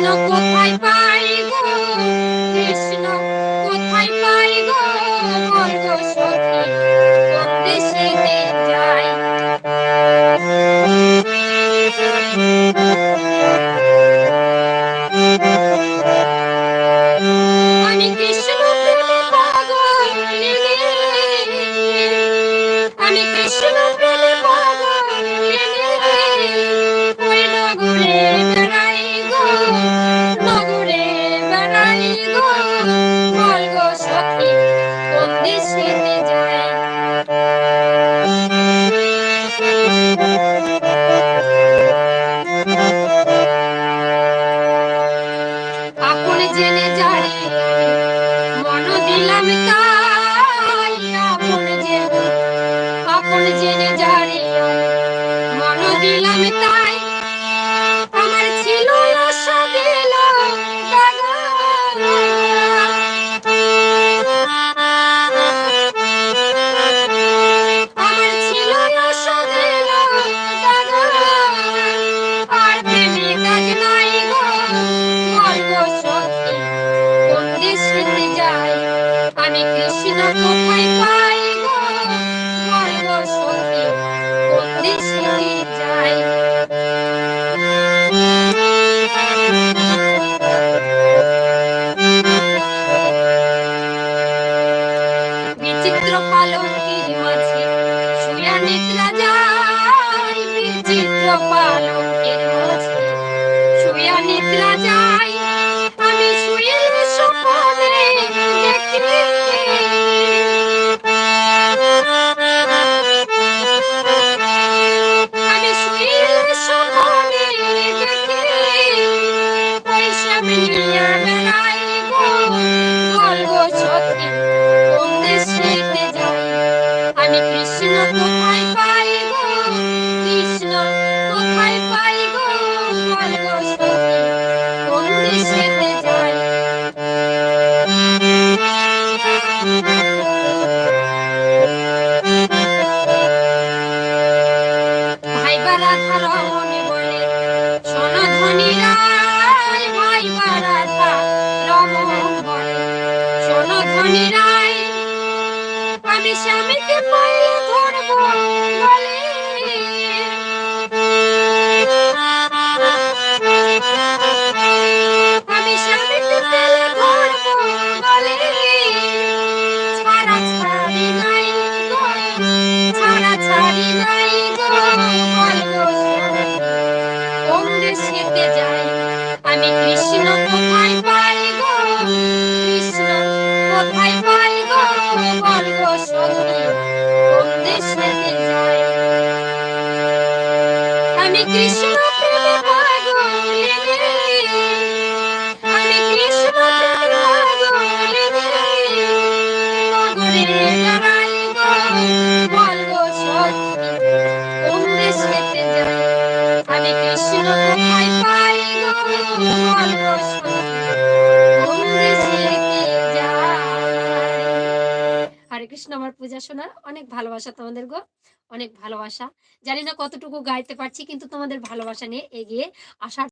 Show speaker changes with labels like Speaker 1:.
Speaker 1: Ain't no good pipe. জেলে যারে মন দিলাম তাই আপন জেনে আপন জেনে যারে মন দিলাম পালঙ্কের মাঝে শুয়া নিদ্রা যাই আমি শুয়ে স্বপ্নে আমি শুয়ে স্বপ্নে দেখি। পয়সা মিলে আমি নাই আমি স্বামীকে পাইলে ধরবো, বলে। আমি স্বামীকে পেলে ধরবো, বলে। ছাড়া ছাড়ি নাই গো, ছাড়া ছাড়ি নাই গো অন্য শীতে যা Грища! কৃষ্ণ আমার পূজা শোনার অনেক ভালোবাসা তোমাদের গো, অনেক ভালোবাসা। জানি না কতটুকু গাইতে পারছি, কিন্তু তোমাদের ভালোবাসা নিয়ে এগিয়ে আসার